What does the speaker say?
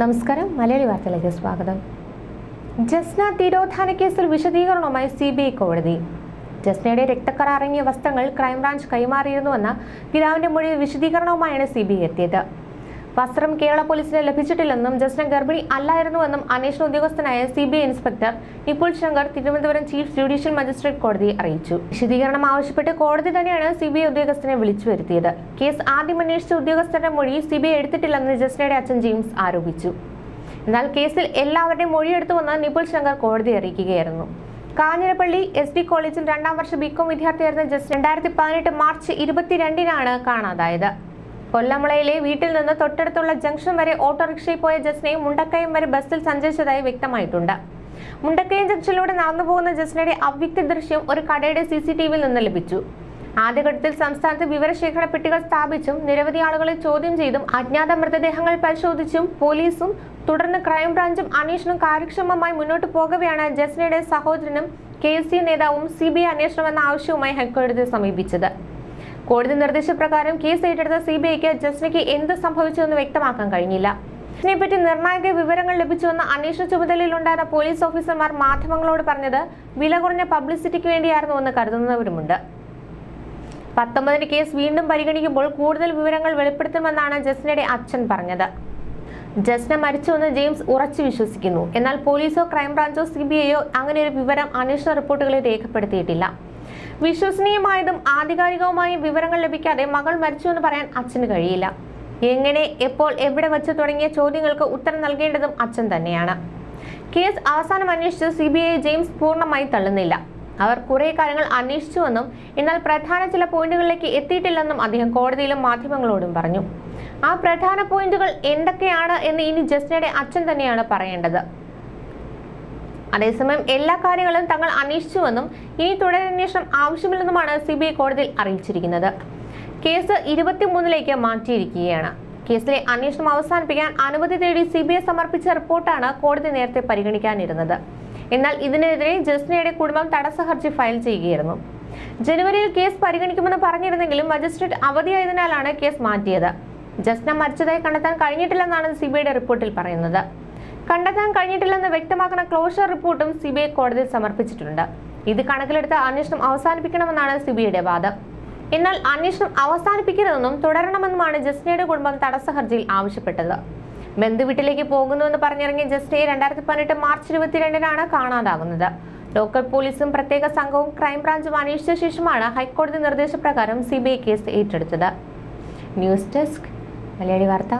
നമസ്കാരം. മലയാളി വാർത്തയിലേക്ക് സ്വാഗതം. ജസ്ന തിരോധാന കേസിൽ വിശദീകരണവുമായി സി ബി ഐ കോടതി. ജസ്നയുടെ രക്തക്കറ അടങ്ങിയ വസ്ത്രങ്ങൾ ക്രൈംബ്രാഞ്ച് കൈമാറിയിരുന്നുവെന്ന പിതാവിന്റെ മൊഴിയിൽ വിശദീകരണവുമായാണ് സി ബി ഐ എത്തിയത്. വസ്ത്രം കേരള പോലീസിന് ലഭിച്ചിട്ടില്ലെന്നും ജസ്ന ഗർഭിണി അല്ലായിരുന്നുവെന്നും അന്വേഷണ ഉദ്യോഗസ്ഥനായ C B I inspector Nipul Shankar Thiruvananthapuram chief judicial magistrate കോടതിയെ അറിയിച്ചു. വിശദീകരണം ആവശ്യപ്പെട്ട് കോടതി തന്നെയാണ് സി ബി ഐ ഉദ്യോഗസ്ഥനെ വിളിച്ചു വരുത്തിയത്. കേസ് ആദ്യം അന്വേഷിച്ച ഉദ്യോഗസ്ഥരുടെ മൊഴി സി ബി ഐ എടുത്തിട്ടില്ലെന്ന് ജസ്നയുടെ അച്ഛൻ ജെയിംസ് ആരോപിച്ചു. എന്നാൽ കേസിൽ എല്ലാവരുടെയും മൊഴിയെടുത്തുവെന്ന് നിപുൽ ശങ്കർ കോടതി അറിയിക്കുകയായിരുന്നു. കാഞ്ഞിരപ്പള്ളി എസ് ഡി കോളേജിൽ രണ്ടാം വർഷ ബികോം വിദ്യാർത്ഥിയായിരുന്ന ജസ്റ്റ് രണ്ടായിരത്തി പതിനെട്ട് മാർച്ച് ഇരുപത്തിരണ്ടിനാണ് കാണാതായത്. കൊല്ലമുളയിലെ വീട്ടിൽ നിന്ന് തൊട്ടടുത്തുള്ള ജംഗ്ഷൻ വരെ ഓട്ടോറിക്ഷയിൽ പോയ ജസ്നയും മുണ്ടക്കയം വരെ ബസ്സിൽ സഞ്ചരിച്ചതായി വ്യക്തമായിട്ടുണ്ട്. മുണ്ടക്കയം ജംഗ്ഷനിലൂടെ നടന്നു പോകുന്ന ജസ്നയുടെ അവ്യക്ത ദൃശ്യം ഒരു കടയുടെ സി സി ടി വിയിൽ നിന്ന് ലഭിച്ചു. ആദ്യഘട്ടത്തിൽ സംസ്ഥാനത്ത് വിവരശേഖരണ പെട്ടികൾ സ്ഥാപിച്ചും നിരവധി ആളുകളെ ചോദ്യം ചെയ്തും അജ്ഞാത മൃതദേഹങ്ങൾ പരിശോധിച്ചും പോലീസും തുടർന്ന് ക്രൈംബ്രാഞ്ചും അന്വേഷണം കാര്യക്ഷമമായി മുന്നോട്ട് പോകവെയാണ് ജസ്നയുടെ സഹോദരനും കെ എസ് സി നേതാവും സി ബി ഐ അന്വേഷണം എന്ന ആവശ്യവുമായി ഹൈക്കോടതിയെ സമീപിച്ചത്. കോടതി നിർദ്ദേശപ്രകാരം കേസ് ഏറ്റെടുത്ത സിബിഐക്ക് ജസ്നയ്ക്ക് എന്ത് സംഭവിച്ചുവെന്ന് വ്യക്തമാക്കാൻ കഴിഞ്ഞില്ല. ഇതിനെപ്പറ്റി നിർണായക വിവരങ്ങൾ ലഭിച്ചുവെന്ന് അന്വേഷണ ചുമതലയിലുണ്ടായിരുന്ന പോലീസ് ഓഫീസർമാർ മാധ്യമങ്ങളോട് പറഞ്ഞത് വില കുറഞ്ഞ പബ്ലിസിറ്റിക്ക് വേണ്ടിയായിരുന്നുവെന്ന് കരുതുന്നവരുമുണ്ട്. പത്തൊമ്പതിന് കേസ് വീണ്ടും പരിഗണിക്കുമ്പോൾ കൂടുതൽ വിവരങ്ങൾ വെളിപ്പെടുത്തുമെന്നാണ് ജസ്നയുടെ അച്ഛൻ പറഞ്ഞത്. ജസ്ന മരിച്ചുവെന്ന് ജെയിംസ് ഉറച്ചു വിശ്വസിക്കുന്നു. എന്നാൽ പോലീസോ ക്രൈംബ്രാഞ്ചോ സി ബി ഐയോ അങ്ങനെ ഒരു വിവരം അന്വേഷണ റിപ്പോർട്ടുകളിൽ രേഖപ്പെടുത്തിയിട്ടില്ല. വിശ്വസനീയമായതും ആധികാരികവുമായ വിവരങ്ങൾ ലഭിക്കാതെ മകൾ മരിച്ചു എന്ന് പറയാൻ അച്ഛന് കഴിയില്ല. എങ്ങനെ എപ്പോൾ എവിടെ വച്ച് തുടങ്ങിയ ചോദ്യങ്ങൾക്ക് ഉത്തരം നൽകേണ്ടതും അച്ഛൻ തന്നെയാണ്. കേസ് അവസാനം അന്വേഷിച്ച് സി ബി ഐ ജെയിംസ് പൂർണമായി തള്ളുന്നില്ല. അവർ കുറെ കാര്യങ്ങൾ അന്വേഷിച്ചുവെന്നും എന്നാൽ പ്രധാന ചില പോയിന്റുകളിലേക്ക് എത്തിയിട്ടില്ലെന്നും അദ്ദേഹം കോടതിയിലും മാധ്യമങ്ങളോടും പറഞ്ഞു. ആ പ്രധാന പോയിന്റുകൾ എന്തൊക്കെയാണ് എന്ന് ഇനി ജസ്നയുടെ അച്ഛൻ തന്നെയാണ് പറയേണ്ടത്. അതേസമയം എല്ലാ കാര്യങ്ങളും തങ്ങൾ അന്വേഷിച്ചുവെന്നും ഇനി തുടരന്വേഷണം ആവശ്യമില്ലെന്നുമാണ് സി ബി ഐ കോടതിയിൽ അറിയിച്ചിരിക്കുന്നത്. കേസ് ഇരുപത്തിമൂന്നിലേക്ക് മാറ്റിയിരിക്കുകയാണ്. കേസിലെ അന്വേഷണം അവസാനിപ്പിക്കാൻ അനുമതി തേടി സി ബി ഐ സമർപ്പിച്ച റിപ്പോർട്ടാണ് കോടതി നേരത്തെ പരിഗണിക്കാനിരുന്നത്. എന്നാൽ ഇതിനെതിരെ ജസ്നയുടെ കുടുംബം തടസ്സ ഹർജി ഫയൽ ചെയ്യുകയായിരുന്നു. ജനുവരിയിൽ കേസ് പരിഗണിക്കുമെന്ന് പറഞ്ഞിരുന്നെങ്കിലും മജിസ്ട്രേറ്റ് അവധിയായതിനാലാണ് കേസ് മാറ്റിയത്. ജസ്ന മരിച്ചതായി കണ്ടെത്താൻ കഴിഞ്ഞിട്ടില്ലെന്നാണ് സിബിഐയുടെ റിപ്പോർട്ടിൽ പറയുന്നത്. കണ്ടെത്താൻ കഴിഞ്ഞിട്ടില്ലെന്ന് വ്യക്തമാക്കുന്ന ക്ലോഷർ റിപ്പോർട്ടും സിബിഐ കോടതിയിൽ സമർപ്പിച്ചിട്ടുണ്ട്. ഇത് കണക്കിലെടുത്ത് അന്വേഷണം അവസാനിപ്പിക്കണമെന്നാണ് സി ബി ഐയുടെ വാദം. എന്നാൽ അന്വേഷണം അവസാനിപ്പിക്കരുതെന്നും തുടരണമെന്നുമാണ് ജസ്നയുടെ കുടുംബം തടസ്സ ഹർജിയിൽ ആവശ്യപ്പെട്ടത് ബന്ധുവീട്ടിലേക്ക് പോകുന്നുവെന്ന് പറഞ്ഞിറങ്ങിയ ജസ്നയെ രണ്ടായിരത്തി പതിനെട്ട് മാർച്ച് ഇരുപത്തിരണ്ടിനാണ് കാണാതാകുന്നത്. ലോക്കൽ പോലീസും പ്രത്യേക സംഘവും ക്രൈംബ്രാഞ്ചും അന്വേഷിച്ച ശേഷമാണ് ഹൈക്കോടതി നിർദ്ദേശപ്രകാരം സിബിഐ കേസ് ഏറ്റെടുത്തത്. News desk Malayali Vartha.